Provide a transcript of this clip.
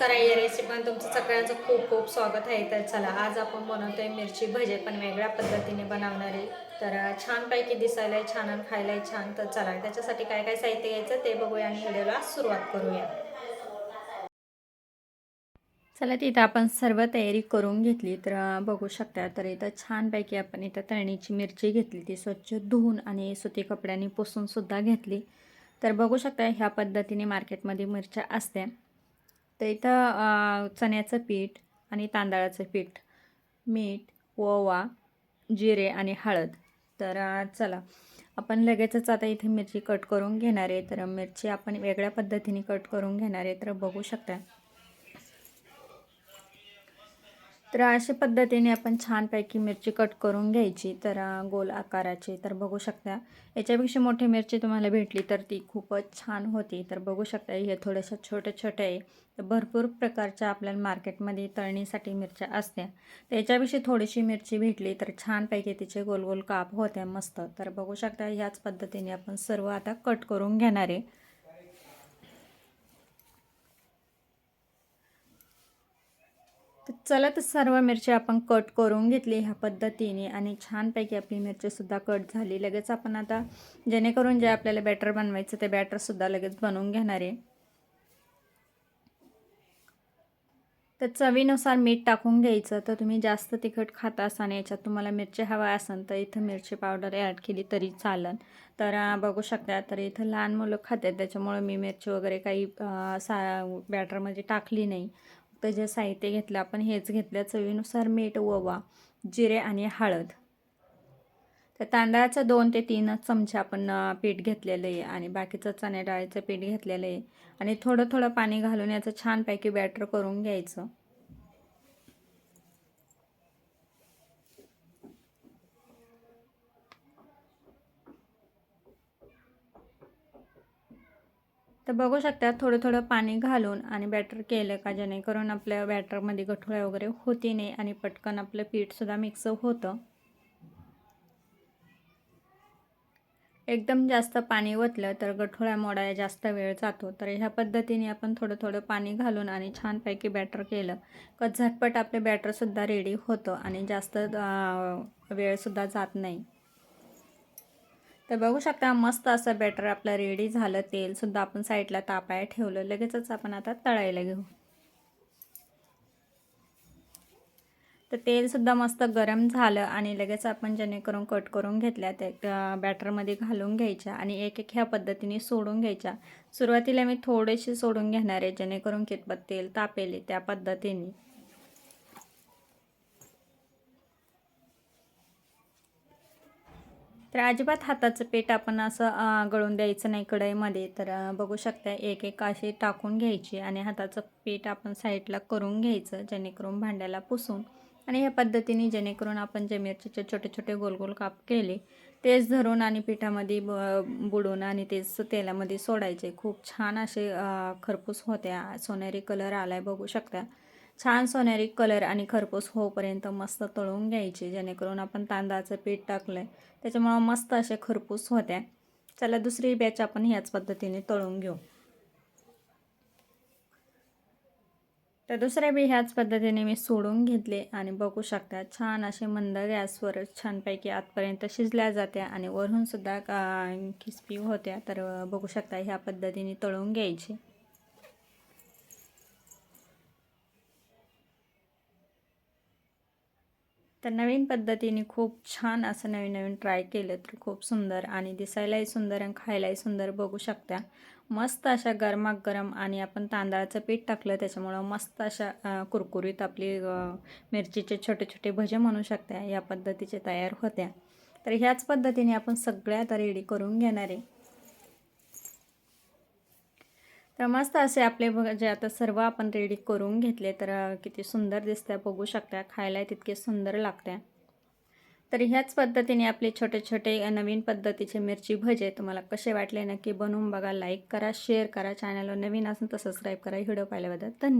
नमस्कार या रेसिपीमध्ये तुमचं सगळ्यांचं खूप खूप स्वागत आहे. तर चला आज आपण बनवतोय मिरची भजे पण वेगळ्या पद्धतीने बनवणारे तर छानपैकी दिसायलाही छान आणि खायलाही छान. तर चला त्याच्यासाठी काय काय साहित्य घ्यायचं ते बघूया आणि व्हिडिओला सुरुवात करूया. चला तिथं आपण सर्व तयारी करून घेतली. तर बघू शकता तर इथं छानपैकी आपण इथं तळणीची मिरची घेतली. ती स्वच्छ धुवून आणि सुती कपड्यांनी पुसूनसुद्धा घेतली. तर बघू शकता ह्या पद्धतीने मार्केटमध्ये मिरच्या असते तर इथं चण्याचं पीठ आणि तांदळाचं पीठ मीठ ओवा जिरे आणि हळद. तर चला. आपण लगेचच आता इथे मिरची कट करून घेणार आहे. तर मिरची आपण वेगळ्या पद्धतीने कट करून घेणार आहे. तर बघू शकता तर अशा पद्धतीने आपण छानपैकी मिरची कट करून घ्यायची. तर गोल आकाराची. तर बघू शकता याच्यापेक्षा मोठी मिरची तुम्हाला भेटली तर ती खूपच छान होती. तर बघू शकता हे थोडंसं छोटे छोटे आहे. तर भरपूर प्रकारच्या आपल्याला मार्केटमध्ये तळणीसाठी मिरच्या असत्या. तर याच्यापेक्षा थोडीशी मिरची भेटली तर छानपैकी तिचे गोल गोल काप होत्या मस्त. तर बघू शकता ह्याच पद्धतीने आपण सर्व आता कट करून घेणार आहे. तर चला तर सर्व मिरची आपण कट करून घेतली ह्या पद्धतीने आणि छानपैकी आपली मिरचीसुद्धा कट झाली. लगेच आपण आता जेणेकरून जे आपल्याला बॅटर बनवायचं ते बॅटरसुद्धा लगेच बनवून घेणार आहे. तर चवीनुसार मीठ टाकून घ्यायचं. तर तुम्ही जास्त तिखट खाता असाल याच्यात तुम्हाला मिरची हवा असेल तर इथं मिरची पावडर ॲड केली तरी चालन. तर बघू शकता तर इथं लहान मुलं खातात त्याच्यामुळं मी मिरची वगैरे काही सा बॅटरमध्ये टाकली नाही. तर जे साहित्य घेतलं आपण हेच घेतलं चवीनुसार मीठ ओवा जिरे आणि हळद. तर तांदळाचं दोन ते तीन चमचे आपण पीठ घेतलेलं आहे आणि बाकीचं चण्या डाळीचं पीठ घेतलेलं आहे. आणि थोडं थोडं पाणी घालून याचं छानपैकी बॅटर करून घ्यायचं. तर बघू शकता थोडं थोडं पाणी घालून आणि बॅटर केलं का जेणेकरून आपल्या बॅटरमध्ये गठुळ्या वगैरे होती नाही आणि पटकन आपलं पीठसुद्धा मिक्स होतं. एकदम जास्त पाणी ओतलं तर गठुळ्या मोडायला जास्त वेळ जातो. तर ह्या पद्धतीने आपण थोडं थोडं पाणी घालून आणि छानपैकी बॅटर केलं. का झटपट आपलं बॅटरसुद्धा रेडी होतं आणि जास्त वेळसुद्धा जात नाही. तर बघू शकता मस्त असं बॅटर आपलं रेडी झालं तेलसुद्धा आपण साईडला तापाय ठेवलं. लगेचच आपण आता तळायला घेऊ. तर तेलसुद्धा मस्त गरम झालं आणि लगेच आपण जेणेकरून कट करून घेतल्या त्या बॅटरमध्ये घालून घ्यायच्या आणि एक एक ह्या पद्धतीने सोडून घ्यायच्या. सुरुवातीला मी थोडेसे सोडून घेणार आहे जेणेकरून कितपत तेल तापेल त्या पद्धतीने. तर अजिबात हाताचं पीठ आपण असं गळून द्यायचं नाही कढईमध्ये. तर बघू शकता एक एक अशी टाकून घ्यायची आणि हाताचं पीठ आपण साईडला करून घ्यायचं जेणेकरून भांड्याला पुसून. आणि ह्या पद्धतीने जेणेकरून आपण जे मिरचीचे छोटे छोटे गोल गोल काप केले तेच धरून आणि पिठामध्ये ब बुडून आणि तेच तेलामध्ये सोडायचे. खूप छान असे खरपूस होत्या. सोनेरी कलर आलाय बघू शकता. छान सोनेरी कलर आणि खरपूस होईपर्यंत मस्त तळून घ्यायचे जेणेकरून आपण तांदळाचं पीठ टाकलं आहे त्याच्यामुळं मस्त असे खरपूस होत्या. चला दुसरी बॅच आपण ह्याच पद्धतीने तळून घेऊ. तर दुसऱ्या बी ह्याच पद्धतीने मी सोडून घेतले आणि बघू शकता छान असे मंद गॅसवर छानपैकी आतपर्यंत शिजल्या जात्या आणि वरूनसुद्धा खिस्पी होत्या. तर बघू शकता ह्या पद्धतीने तळून घ्यायची. तर नवीन पद्धतीने खूप छान असं नवीन नवीन ट्राय केलं तर खूप सुंदर आणि दिसायलाही सुंदर आणि खायलाही सुंदर बघू शकता. मस्त अशा गरमागरम आणि आपण तांदळाचं पीठ टाकलं त्याच्यामुळं मस्त अशा कुरकुरीत आपली मिरचीचे छोटे छोटे भजे म्हणू शकता या पद्धतीचे तयार होत्या. तर ह्याच पद्धतीने आपण सगळ्यात रेडी करून घेणार आहे. तर मस्त असे आपले बघ जे आता सर्व आपण रेडी करून घेतले तर किती सुंदर दिसत्या बघू शकता खायला तितके सुंदर लागते तर ह्याच पद्धतीने आपले छोटे छोटे नवीन पद्धतीचे मिरची भजे तुम्हाला कसे वाटले नक्की बनवून बघा लाईक करा शेअर करा चॅनलवर नवीन असून तर सबस्क्राईब करा व्हिडिओ पाहिल्याबद्दल धन्यवाद.